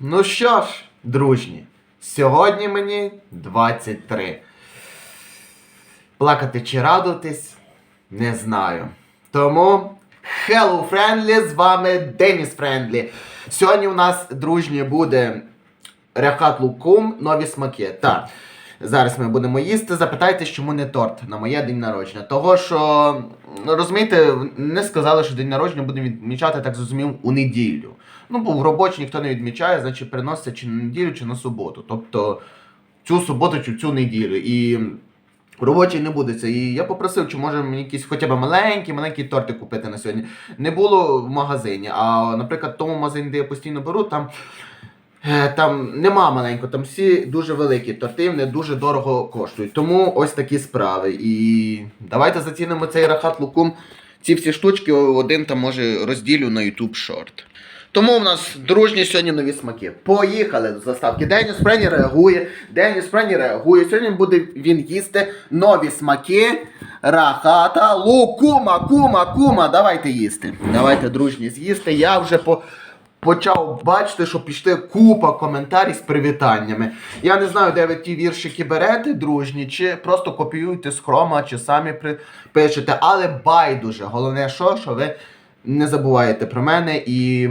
Ну що ж, дружні, сьогодні мені 23. Плакати чи радуватись не знаю. Тому Hello Friendly, з вами Деніс Френдлі. Сьогодні у нас, дружні, буде рахат лукум, нові смаки. Так. Зараз ми будемо їсти. Запитайте, чому не торт на моє день народження. Того, що, ну, розумієте, не сказали, що день народження будемо відмічати, так зрозумів, у неділю. Ну, бо в робочі ніхто не відмічає, значить переноситься чи на неділю, чи на суботу. Тобто цю суботу чи цю неділю. І робочий не буде це. І я попросив, чи може мені якийсь хоча б маленький, маленький тортик купити на сьогодні. Не було в магазині. А, наприклад, в тому магазині, де я постійно беру, там. Е, Там нема маленького, там всі дуже великі торти, вони дуже дорого коштують. Тому ось такі справи. І давайте зацінимо цей рахат лукум. Ці всі штучки один там може розділю на YouTube Short. Тому у нас дружні сьогодні нові смаки. Поїхали до заставки. Деніс Френі реагує. Деніс Френі реагує. Сьогодні буде він їсти нові смаки. Рахата лукума, кума, кума. Давайте їсти. Давайте дружні з'їсти. Я вже по почав бачити, що пішли купа коментарів з привітаннями. Я не знаю, де ви ті віршики берете, дружні, чи просто копіюєте з хрома, чи самі пишете, але байдуже. Головне, що, що ви не забуваєте про мене і,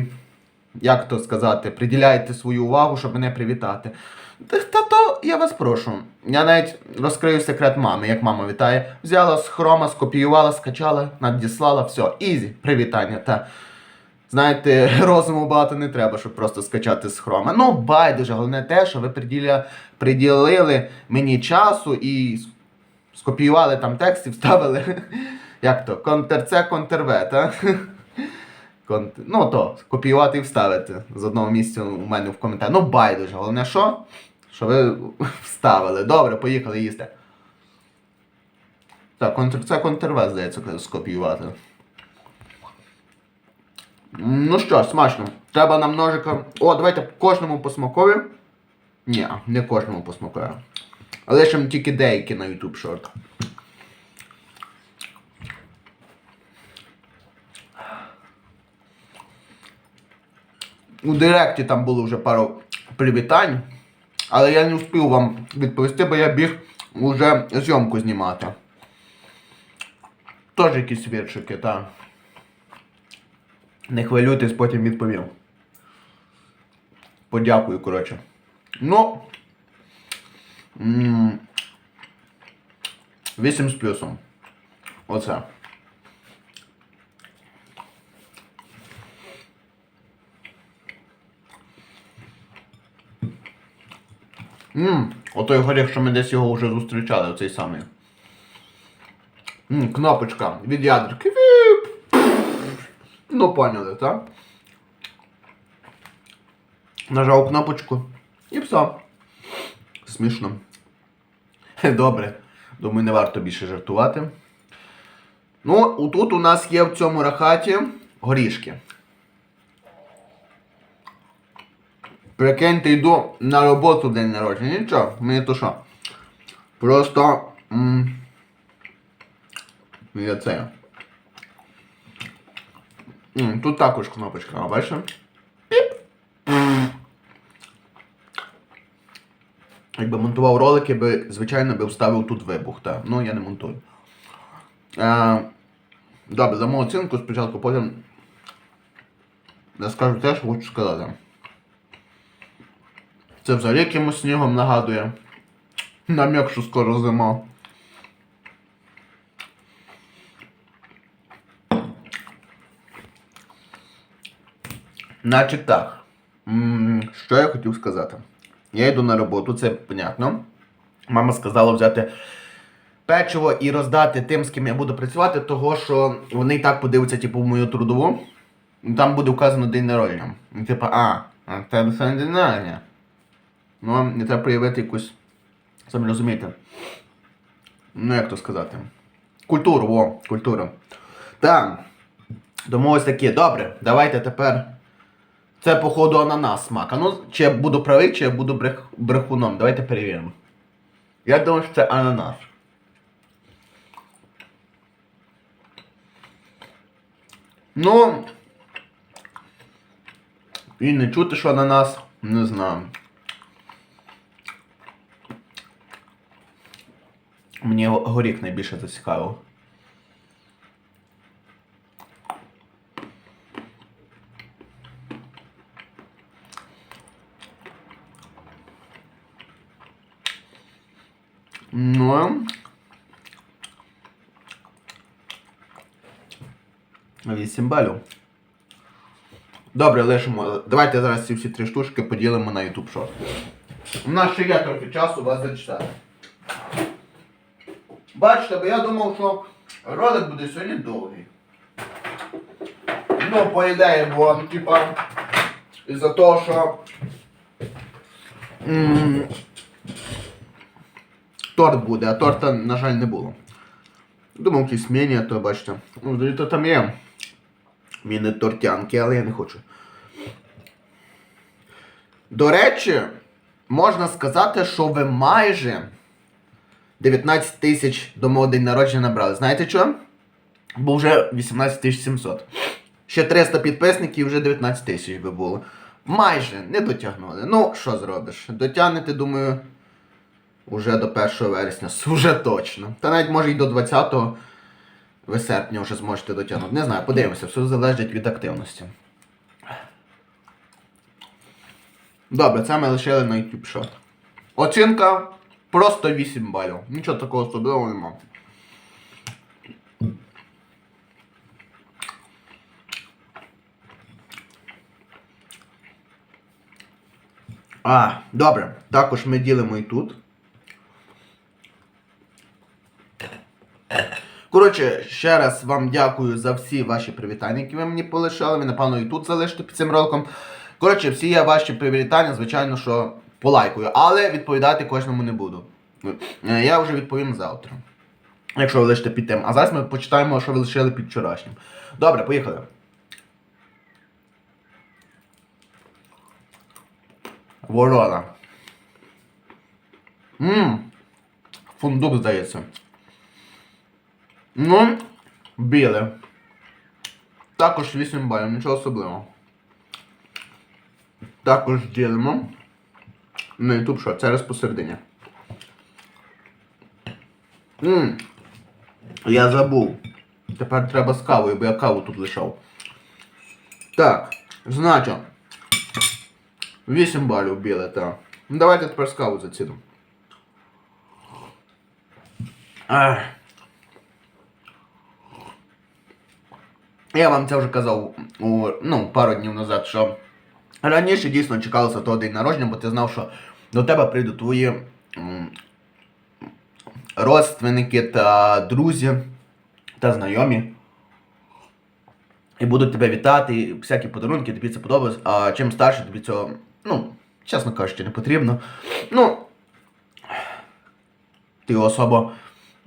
як то сказати, приділяєте свою увагу, щоб мене привітати. Та, то я вас прошу. Я навіть розкрию секрет мами, як мама вітає. Взяла з хрома, скопіювала, скачала, надіслала, все, ізі, привітання. Та. Знаєте, розуму багато не треба, щоб просто скачати з хрома. Ну, байдуже, головне те, що ви приділя, приділили мені часу і скопіювали там текст і вставили. Як то? Контр-С, контр-В, та? Ну то, копіювати і вставити з одного місця у мене в коментарі. Ну, байдуже, головне що? Що ви вставили. Добре, поїхали їсти. Так, контр-С, контр-В, здається, скопіювати. Ну що, смачно. Треба нам ножика. О, давайте кожному по смакові. Ні, не кожному по смакові. Лишимо тільки деякі на YouTube Short. У Директі там було вже пару привітань, але я не встиг вам відповісти, бо я біг вже зйомку знімати. Теж якісь віршики, так. Не хвилюйтесь, потім відповім. Подякую, коротше. Ну. м, 8 з плюсом. Оце. Ммм, отой горіх, що ми десь його вже зустрічали, оцей самий. Ммм, кнопочка від ядерки. Ну, поняли, так? Нажав кнопочку і все. Смішно. Добре. Думаю, не варто більше жартувати. Ну, тут у нас є в цьому рахаті горішки. Прикиньте, йду на роботу день народження. Нічого, мені то що. Просто. М- я це. М, Тут також кнопочка, а? Піп. Якби монтував ролики, би, звичайно, би вставив тут вибух, та. Ну я не монтую. Е, добре, дамо оцінку спочатку, потім я скажу те, що хочу сказати. Це взагалі якимось снігом нагадує. Нам'як, що скоро зима. Значить так. Що я хотів сказати? Я йду на роботу, це понятно. Мама сказала взяти печиво і роздати тим, з ким я буду працювати, того що вони і так подивляться, типу, в мою трудову. Там буде вказано день народження. І типу, а, тебе день народження. Ну, не треба проявити якусь. Самі розумієте. Ну, як то сказати? Культуру, о, культуру. Так. Тому ось таке. Добре, давайте тепер. Це, походу, ананас смак. А ну, чи я буду правий, чи я буду брех... брехуном. Давайте перевіримо. Я думаю, що це ананас. Ну. І не чути, що ананас. Не знаю. Мені горіх найбільше зацікавив. Ну. Вісім балів. Добре, лишимо. Давайте зараз ці всі три штучки поділимо на YouTube Short. У нас ще є трохи часу вас зачитати. Бачите, бо я думав, що ролик буде сьогодні довгий. Ну, по ідеї, бо, типа, із-за того, що. м, торт буде, а торта, на жаль, не було. Думав, якісь міні, а то бачите. Ну, то там є. Міни тортянки, але я не хочу. До речі, можна сказати, що ви майже 19 тисяч до мого день народження набрали. Знаєте що? Бо вже 18 700. Ще 300 підписників, і вже 19 тисяч би було. Майже не дотягнули. Ну, що зробиш? Дотягнете, думаю, уже до 1 вересня. Уже точно. Та навіть може і до 20 ви серпня вже зможете дотягнути. Не знаю, подивимося, все залежить від активності. Добре, це ми лишили на YouTube Shot. Оцінка просто 8 балів. Нічого такого особливого нема. А, добре. Також ми ділимо і тут. Коротше, ще раз вам дякую за всі ваші привітання, які ви мені полишали. Ви, напевно, і тут залишите під цим роликом. Коротше, всі я ваші привітання, звичайно, що полайкую, але відповідати кожному не буду. Е, Я вже відповім завтра. Якщо ви лишите під тим. А зараз ми почитаємо, що ви лишили під вчорашнім. Добре, поїхали. Ворона. Ммм. Фундук, здається. Ну, біле. Також 8 балів, нічого особливого. Також ділимо на YouTube що це раз посередині. Ммм. Я забув. Тепер треба з кавою, бо я каву тут лишав. Так, значить. 8 балів біле, так. Ну давайте тепер з каву зацінимо. Я вам це вже казав у, ну, пару днів назад, що раніше дійсно чекалося того день народження, бо ти знав, що до тебе прийдуть твої родственники та друзі та знайомі. І будуть тебе вітати, і всякі подарунки, тобі це подобається, а чим старше тобі цього, ну, чесно кажучи, не потрібно. Ну, ти особо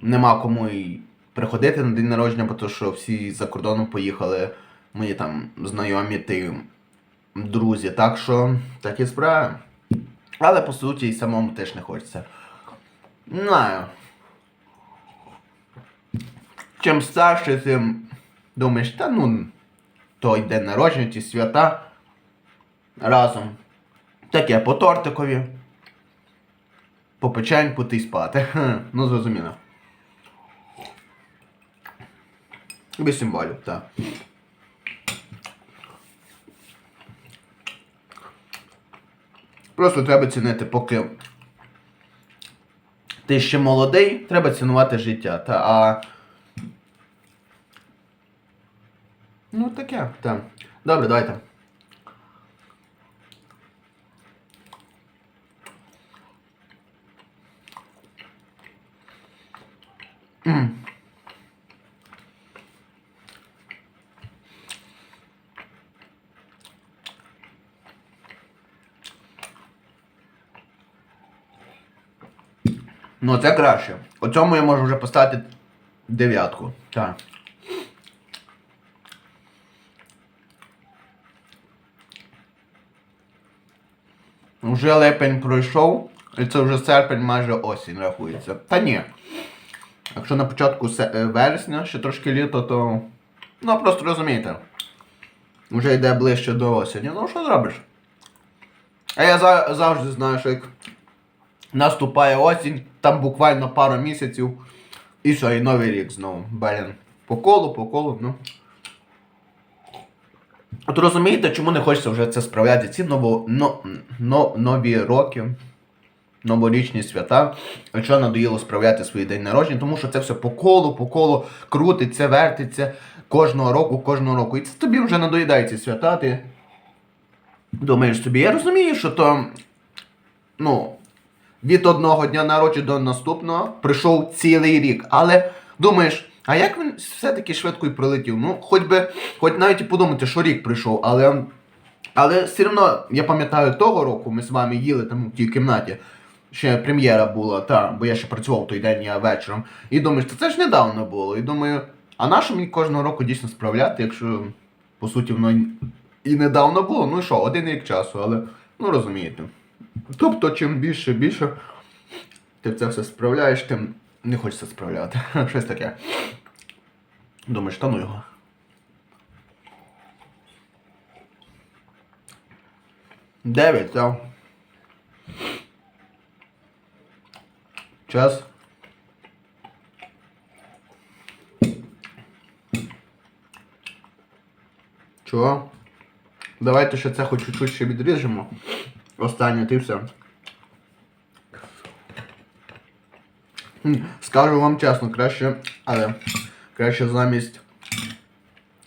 нема кому і приходити на день народження, бо то, що всі за кордоном поїхали, мої там знайомі ти друзі. Так що такі справи. Але по суті і самому теж не хочеться. Знаю. Чим старше, тим думаєш, та ну, той день народження, ті свята разом. Таке по тортикові. По печеньку ти спати. Ну, зрозуміло. 8 балів, так. Просто треба цінити, поки ти ще молодий, треба цінувати життя. Та, а... Ну таке, так. Добре, давайте. М. Ну, це краще. У цьому я можу вже поставити дев'ятку. Так. Вже липень пройшов, і це вже серпень майже осінь рахується. Та ні. Якщо на початку е, вересня, ще трошки літо, то. Ну просто розумієте. Вже йде ближче до осені. Ну що зробиш? А я за- завжди знаю, що як наступає осінь, там буквально пару місяців, і що, і новий рік знову. Блін. По колу, по колу, ну. От розумієте, чому не хочеться вже це справляти? Ці ново, но, но, нові роки, новорічні свята. Що надоїло справляти свій день народження? Тому що це все по колу, по колу крутиться, вертиться кожного року, кожного року. І це тобі вже надоїдає ці свята. Ти думаєш собі, я розумію, що то. Ну, від одного дня народження до наступного прийшов цілий рік. Але думаєш, а як він все-таки швидко і прилетів? Ну, хоч би, хоч навіть і подумати, що рік прийшов, але. Але все одно, я пам'ятаю того року, ми з вами їли там в тій кімнаті. Ще прем'єра була, та, бо я ще працював той день я вечором. І думаєш, це ж недавно було. І думаю, а на що мені кожного року дійсно справляти, якщо по суті воно і недавно було? Ну і що, один рік часу, але ну розумієте. Тобто, чим більше більше ти це все справляєш, тим не хочеться справляти. Щось таке. Думаєш, та ну його. Дев'ять, так. Час. Чого? Давайте ще це хоч чуть-чуть ще відріжемо. Останнє ти все. Скажу вам чесно, краще, але краще замість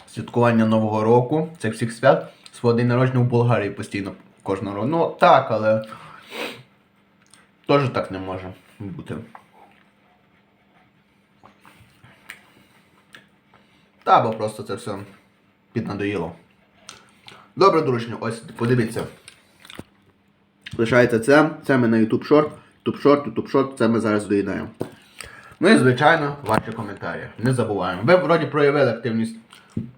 святкування Нового року, цих всіх свят, свого день народження в Болгарії постійно кожного року. Ну так, але теж так не може бути. Та, бо просто це все піднадоїло. Добре, дружні, ось подивіться. Лишається це, це ми на YouTube Short, YouTube Short, YouTube Short, це ми зараз доїдаємо. Ну і звичайно, ваші коментарі. Не забуваємо. Ви вроді проявили активність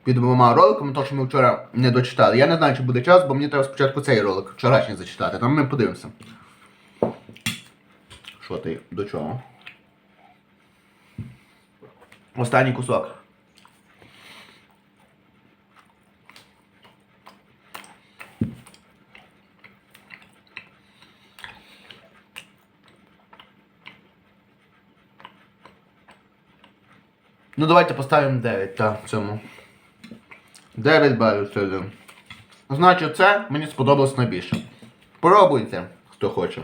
під двома роликами, то що ми вчора не дочитали. Я не знаю, чи буде час, бо мені треба спочатку цей ролик вчорашній зачитати. Там ми подивимося. Що ти до чого? Останній кусок. Ну давайте поставимо 9, так, цьому. 9 балів сьогодні. Значить, це мені сподобалось найбільше. Пробуйте, хто хоче.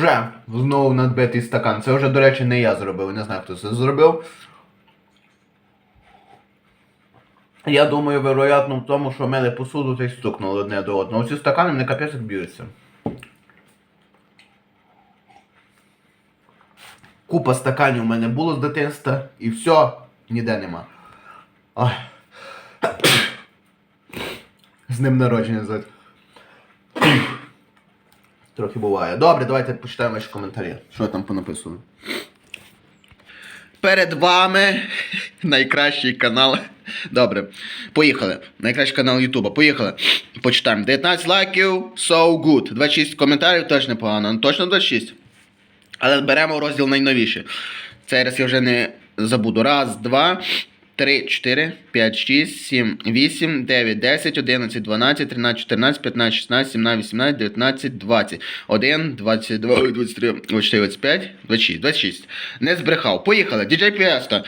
Уже знову надбитий стакан. Це вже, до речі, не я зробив. Не знаю, хто це зробив. Я думаю, вероятно, в тому, що мили посуду та й стукнули одне до одного. Ці стакани не капець б'ються. Купа стаканів у мене було з дитинства і все, ніде нема. Ой. З ним народження звати. Трохи буває. Добре, давайте почитаємо ваші коментарі. Що там понаписано? Перед вами найкращий канал. Добре. Поїхали. Найкращий канал Ютуба. Поїхали. Почитаємо. 19 лайків, so good. 26 коментарів теж непогано. Ну, Точно 26. Але беремо розділ найновіший. Цей раз я вже не забуду. Раз, два, три, чотири, п'ять, шість, сім, вісім, дев'ять, десять, одинадцять, дванадцять, тринадцять, чотирнадцять, п'ятнадцять, шістнадцять, сімнадцять, вісімнадцять, дев'ятнадцять, двадцять. Один, двадцять два, двадцять три, двадцять чотири, двадцять п'ять, двадцять шість, двадцять шість. Не збрехав. Поїхали. Діджей Піеста.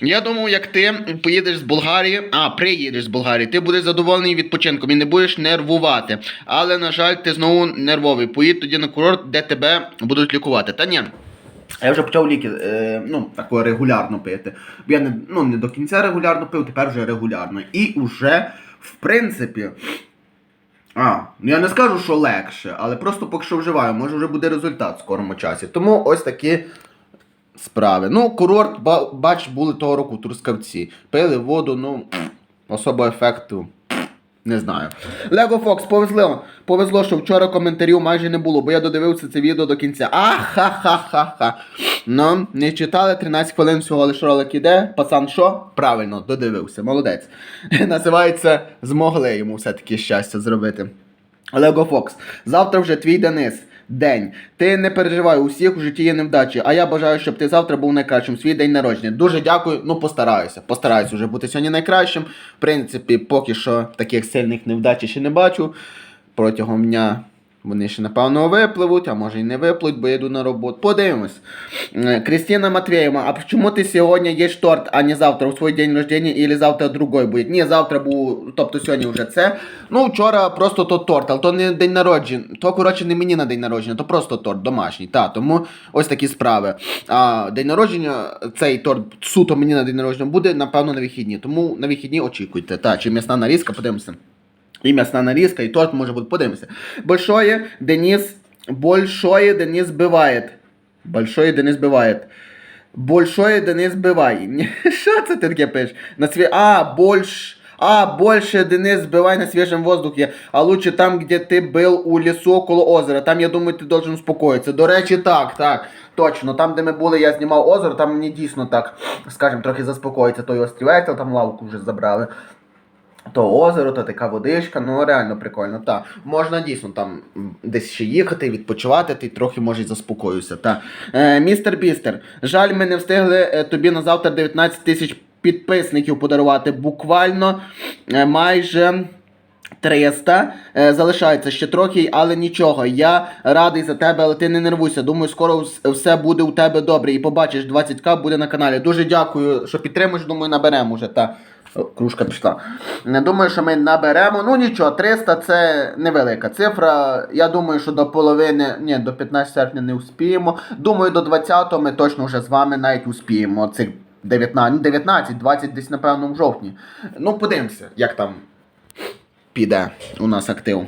Я думав, як ти поїдеш з Болгарії, а приїдеш з Болгарії, ти будеш задоволений відпочинком і не будеш нервувати. Але, на жаль, ти знову нервовий. Поїдь тоді на курорт, де тебе будуть лікувати. Та ні. Я вже почав ліки, е, ну, тако регулярно пити. Бо я не, ну, не до кінця регулярно пив, тепер вже регулярно. І вже, в принципі. А, ну я не скажу, що легше, але просто поки що вживаю, може вже буде результат в скорому часі. Тому ось такі справи. Ну, курорт, бач, були того року в Трускавці. Пили воду, ну, особо ефекту Не знаю. Лего Фокс, повезло. Повезло, що вчора коментарів майже не було, бо я додивився це відео до кінця. Аха-ха-ха. Ну, не читали 13 хвилин всього лише ролик іде. Пацан що? Правильно, додивився. Молодець. Називається Змогли йому все-таки щастя зробити. Лего Фокс, завтра вже твій Денис. День. Ти не переживай, у всіх у житті є невдачі, а я бажаю, щоб ти завтра був найкращим. Свій день народження. Дуже дякую. Ну, постараюся. Постараюся вже бути сьогодні найкращим. В принципі, поки що таких сильних невдач ще не бачу. Протягом дня вони ще, напевно, випливуть, а може і не випливуть, бо я йду на роботу. Подивимось. Е, Кристина Матвеєва, а чому ти сьогодні їш торт, а не завтра у свій день рождения, или завтра другой буде? Ні, завтра був, тобто сьогодні вже це. Ну, вчора просто то торт, але то не день народження. То, коротше, не мені на день народження, то просто торт домашній. Та, тому ось такі справи. А день народження, цей торт суто мені на день народження буде, напевно, на вихідні. Тому на вихідні очікуйте. Та, чи м'ясна нарізка, подивимося. І м'ясна нарізка, і торт може бути, подивимося. Большое Денис, большое Денис биває. Большое Денис биває. Большое Денис. Ні, Що це ти таке пишеш? На сві... А, больш... А, больше Денис бывай на свежем воздухе, а лучше там, где ти был у лісу около озера. Там, я думаю, ти должен успокоїтися. До речі, так, так. Точно, там, де ми були, я знімав озеро, там мені дійсно так, скажімо, трохи заспокоїться той острівець, там лавку вже забрали. То озеро, то така водичка, ну реально прикольно. Та. Можна дійсно там десь ще їхати, відпочивати, ти трохи може заспокоюся. Та. Е, містер Бістер, жаль, ми не встигли е, тобі на завтра 19 тисяч підписників подарувати. Буквально е, майже. 300 е, залишається ще трохи, але нічого. Я радий за тебе, але ти не нервуйся. Думаю, скоро все буде у тебе добре. І побачиш, 20к буде на каналі. Дуже дякую, що підтримуєш. Думаю, наберемо вже. Та Кружка пішла. Не думаю, що ми наберемо. Ну нічого, 300 це невелика цифра. Я думаю, що до половини, ні, до 15 серпня не успіємо. Думаю, до 20 ми точно вже з вами навіть успіємо. Цих 19, ну, 19, 20 десь, напевно, в жовтні. Ну, подивимося, як там піде у нас актив.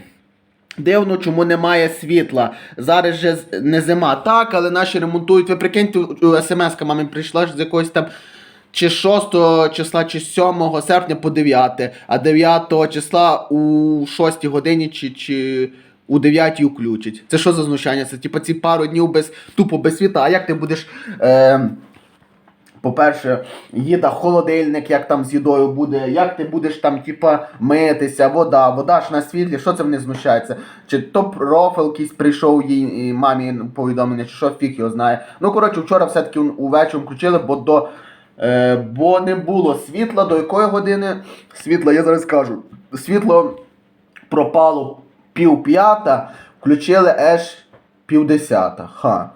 Дивно, чому немає світла. Зараз же не зима. Так, але наші ремонтують. Ви прикиньте, смс-ка мамі прийшла ж з якогось там чи 6 числа, чи 7 серпня по 9, а 9 числа у 6 годині чи, чи у 9 включать. Це що за знущання? Це типу ці пару днів без тупо без світла. А як ти будеш. Е, по-перше, їда, холодильник, як там з їдою буде, як ти будеш там, типа, митися, вода, вода ж на світлі, що це вони знущаються? Чи то профіл якийсь прийшов їй мамі повідомлення, чи що фіг його знає. Ну, коротше, вчора все-таки увечері включили, бо до. Е, бо не було світла, до якої години світла, я зараз скажу. Світло пропало пів п'ята, включили аж пів десята. Ха.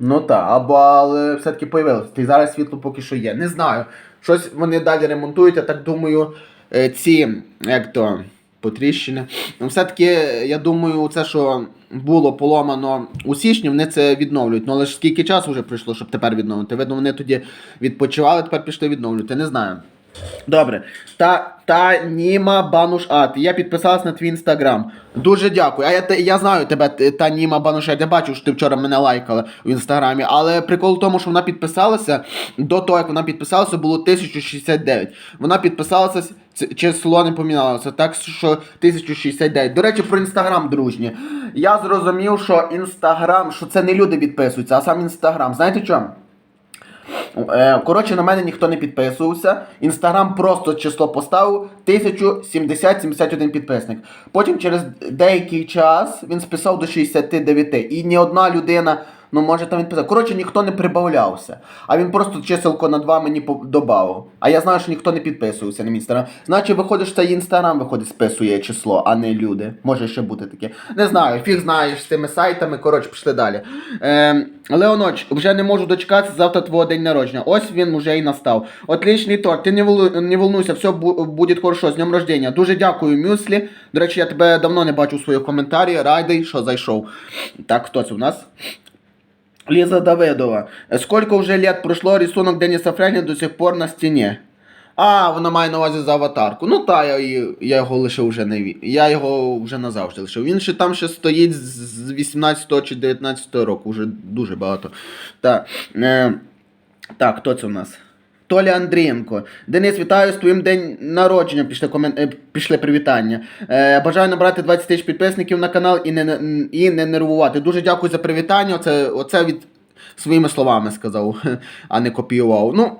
Ну так, або але все-таки появилося. І зараз світло поки що є. Не знаю. Щось вони далі ремонтують, я так думаю, е, ці, як то, потріщини. Ну, все-таки, я думаю, це, що було поломано у січні, вони це відновлюють. Ну але ж скільки часу вже пройшло, щоб тепер відновити? Видно, вони тоді відпочивали, тепер пішли відновлювати. Не знаю. Добре. Та, та Німа Бануш Ат. Я підписалась на твій інстаграм. Дуже дякую. А я, я знаю тебе, та Німа Бануш Я бачу, що ти вчора мене лайкала в інстаграмі. Але прикол в тому, що вона підписалася. До того, як вона підписалася, було 1069. Вона підписалася, число не помінялося. Так що 1069. До речі, про інстаграм, дружні. Я зрозумів, що інстаграм, що це не люди підписуються, а сам інстаграм. Знаєте чому? Е, Коротше, на мене ніхто не підписувався. Інстаграм просто число поставив 1070-71 підписник. Потім через деякий час він списав до 69. І ні одна людина, ну може там відписав. Коротше, ніхто не прибавлявся. А він просто чиселко на 2 мені додав. А я знаю, що ніхто не підписувався на мій інстаграм. Значить, виходить, що це інстаграм виходить, списує число, а не люди. Може ще бути таке. Не знаю, фіг знаєш з тими сайтами. Коротше, пішли далі. Е, Леоноч, вже не можу дочекатися завтра твого день народження. Ось він уже і настав. Отличний торт. Ти не, волу- не волнуйся, все буде хорошо. З днем рождения. Дуже дякую, Мюслі. До речі, я тебе давно не бачу у своїх коментарі. Радий, що зайшов. Так, хто це у нас? Лиза Давидова. Сколько вже лет пройшло, рисунок Деніса Френя до сих пор на стіні. А, вона має на увазі за аватарку. Ну та, я, я його лишив вже не Я його вже назавжди лишив. Він ще там ще стоїть з з 18 чи 19 року, вже дуже багато. Так, е, так, хто це у нас? Толя Андрієнко. Денис, вітаю з твоїм день народження. Пішли, комен... е, пішли привітання. Е, бажаю набрати 20 тисяч підписників на канал і не, і не нервувати. Дуже дякую за привітання. Оце, оце від своїми словами сказав, а не копіював. Ну,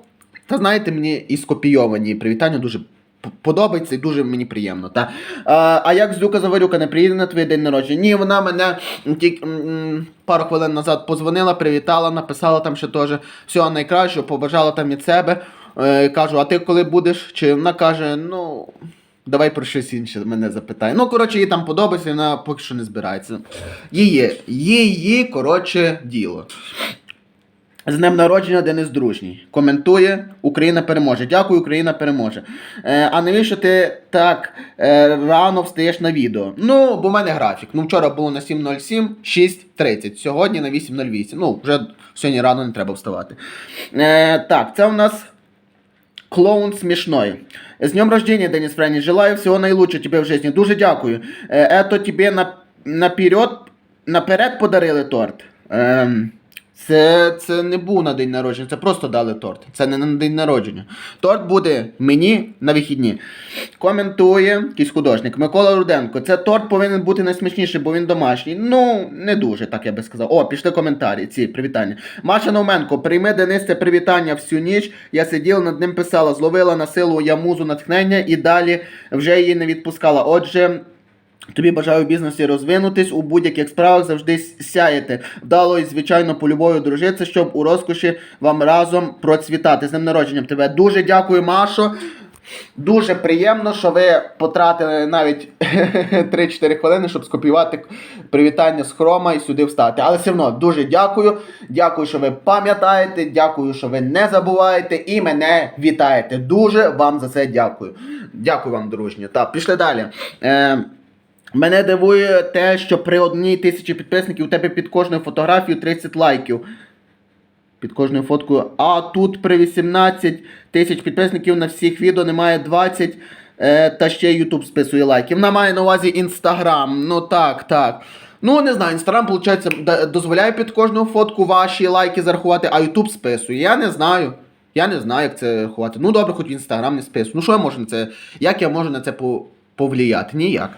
та знаєте, мені і скопійовані привітання дуже подобається і дуже мені приємно. Та? А, а як Злюка Заварюка не приїде на твій день народження? Ні, вона мене тільки пару хвилин назад позвонила, привітала, написала там ще теж всього найкращого, побажала там від себе. Е, кажу, а ти коли будеш? Чи вона каже, ну. Давай про щось інше мене запитай. Ну, коротше, їй там подобається, вона поки що не збирається. Її, її, коротше, діло. З днем народження Денис Дружній. Коментує Україна переможе. Дякую, Україна переможе. Е, а навіщо ти так е, рано встаєш на відео? Ну, бо в мене графік. Ну, вчора було на 7.07, 6.30. Сьогодні на 8.08. Ну, вже сьогодні рано не треба вставати. Е, так, це у нас Клоун смешной. С днем рождения, Денис Фрэнни. Желаю всего наилучшего тебе в жизни. Дуже дякую. Е, Ето тебе на, наперед, наперед подарили торт. Ем, це, це не був на день народження, це просто дали торт. Це не на день народження. Торт буде мені на вихідні. Коментує якийсь художник. Микола Руденко. Це торт повинен бути найсмачніший, бо він домашній. Ну, не дуже, так я би сказав. О, пішли коментарі. Ці привітання. Маша Науменко, прийми Денис це привітання всю ніч. Я сиділа над ним писала, зловила на силу музу натхнення і далі вже її не відпускала. Отже. Тобі бажаю в бізнесі розвинутись у будь-яких справах завжди сяєте. Вдало і звичайно по любові дружитися, щоб у розкоші вам разом процвітати. З ним народженням тебе. Дуже дякую, Машо. Дуже приємно, що ви потратили навіть 3-4 хвилини, щоб скопіювати привітання з хрома і сюди встати. Але все одно дуже дякую. Дякую, що ви пам'ятаєте. Дякую, що ви не забуваєте і мене вітаєте. Дуже вам за це дякую. Дякую вам, дружні. Так, пішли далі. Е, Мене дивує те, що при одній тисячі підписників у тебе під кожною фотографією 30 лайків. Під кожною фоткою. А тут при 18 тисяч підписників на всіх відео немає 20. Е, та ще YouTube списує лайки. Вона має на увазі Інстаграм. Ну так, так. Ну, не знаю, Інстаграм, виходить, дозволяє під кожну фотку ваші лайки зарахувати, а YouTube списує. Я не знаю. Я не знаю, як це рахувати. Ну добре, хоч Інстаграм не списує. Ну що я можу на це? Як я можу на це по- повлияти? Ніяк.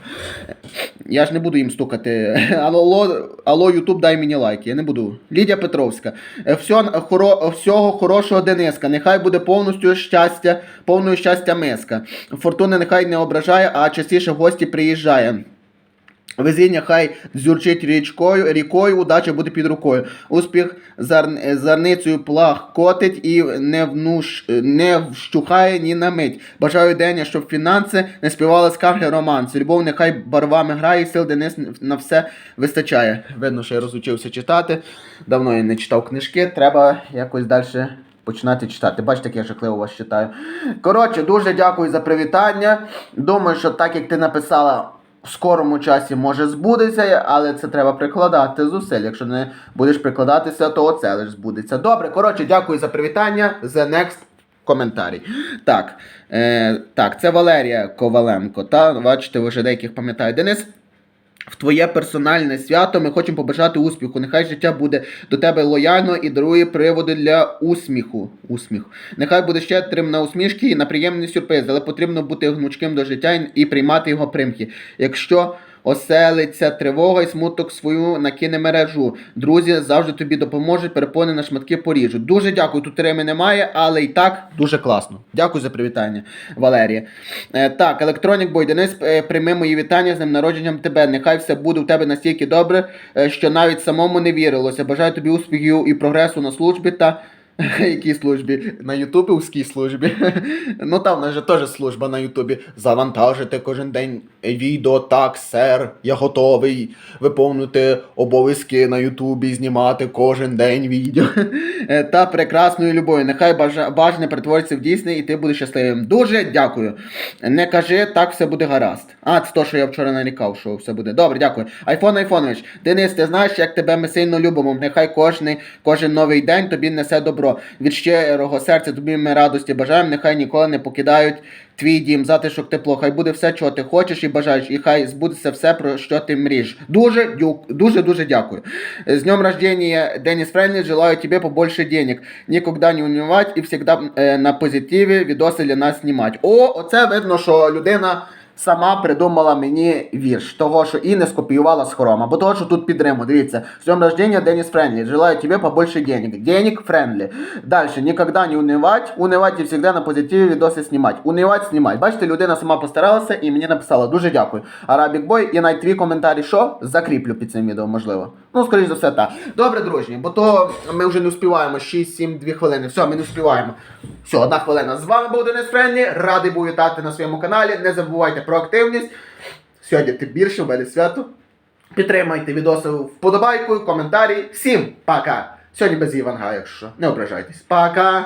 Я ж не буду їм стукати. Алло, алло, Ютуб, дай мені лайки. Я не буду. Лідія Петровська. Все, хоро, всього хорошого Дениска. Нехай буде повністю щастя, повною щастя миска. Фортуна нехай не ображає, а частіше в гості приїжджає. Везіння хай зюрчить річкою, рікою, удача буде під рукою. Успіх зар, зарницею плах котить і не, внуш, не вщухає ні на мить. Бажаю Деня, щоб фінанси не співали скарги романси. Любов нехай барвами грає, сил Денис на все вистачає. Видно, що я розучився читати. Давно я не читав книжки, треба якось далі починати читати. Бачите, як я жахливо вас читаю. Коротше, дуже дякую за привітання. Думаю, що так як ти написала в скорому часі може збудеться, але це треба прикладати зусиль. Якщо не будеш прикладатися, то оце лише збудеться. Добре, коротше, дякую за привітання. The next коментарій. Так, е, так, це Валерія Коваленко. Та бачите, вже деяких пам'ятаю. Денис. В твоє персональне свято ми хочемо побажати успіху. Нехай життя буде до тебе лояльно і дарує приводи для усміху. Усміх. Нехай буде щедрим на усмішки і на приємні сюрпризи, але потрібно бути гнучким до життя і- приймати його примхи. Якщо оселиться тривога і смуток свою накине мережу. Друзі завжди тобі допоможуть, перепони на шматки поріжуть. Дуже дякую. Тут реми немає, але і так дуже класно. Дякую за привітання, Валерія. Е, так, Electronic Boy, Денис, е, прийми мої вітання з ним народженням тебе. Нехай все буде у тебе настільки добре, е, що навіть самому не вірилося. Бажаю тобі успіхів і прогресу на службі та. Якій службі? На ютубівській службі. ну там в нас же теж служба на Ютубі. Завантажити кожен день відео. Так, сер, я готовий виповнити обов'язки на Ютубі, знімати кожен день відео. Е, Та прекрасною любов'ю. Нехай бажане перетвориться в дійсне і ти будеш щасливим. Дуже дякую. Не кажи, так все буде гаразд. А, це то, що я вчора нарікав, що все буде. Добре, дякую. Айфон Айфонович, Денис, ти знаєш, як тебе ми сильно любимо. Нехай кожний, кожен новий день тобі несе добро добро. Від щирого серця тобі ми радості бажаємо. Нехай ніколи не покидають твій дім, затишок тепло. Хай буде все, чого ти хочеш і бажаєш, і хай збудеться все, про що ти мрієш. Дуже дуже дуже дякую. З днем рождения, Денис Френли, желаю тебе побольше денег. Никогда не унывать і всегда е, на позитиві відоси для нас знімати. О, оце видно, що людина Сама придумала мені вірш, того, що і не скопіювала з хрома, бо того, що тут підриму, дивіться. З днем рождения, Денис Френли. Желаю тебе побольше денег. Денег Френли. Дальше. Никогда не унывать. Унывать і всегда на позитиві відоси знімати. Унывать, знімати. Бачите, людина сама постаралася і мені написала. Дуже дякую. Арабік Бой, і навіть твій коментарі, що? Закріплю під цим відео, можливо. Ну, скоріш за все, так. Добре, дружні, бо то ми вже не успіваємо 6-7-2 хвилини. Все, ми не успіваємо. Все, одна хвилина. З вами був Денис Френлі. Радий був вітати на своєму каналі. Не забувайте про активність. Сьогодні тим більше, в мене свято. Підтримайте відоси вподобайкою, коментарі. Всім пока! Сьогодні без Іванга, якщо. Не ображайтесь. Пока!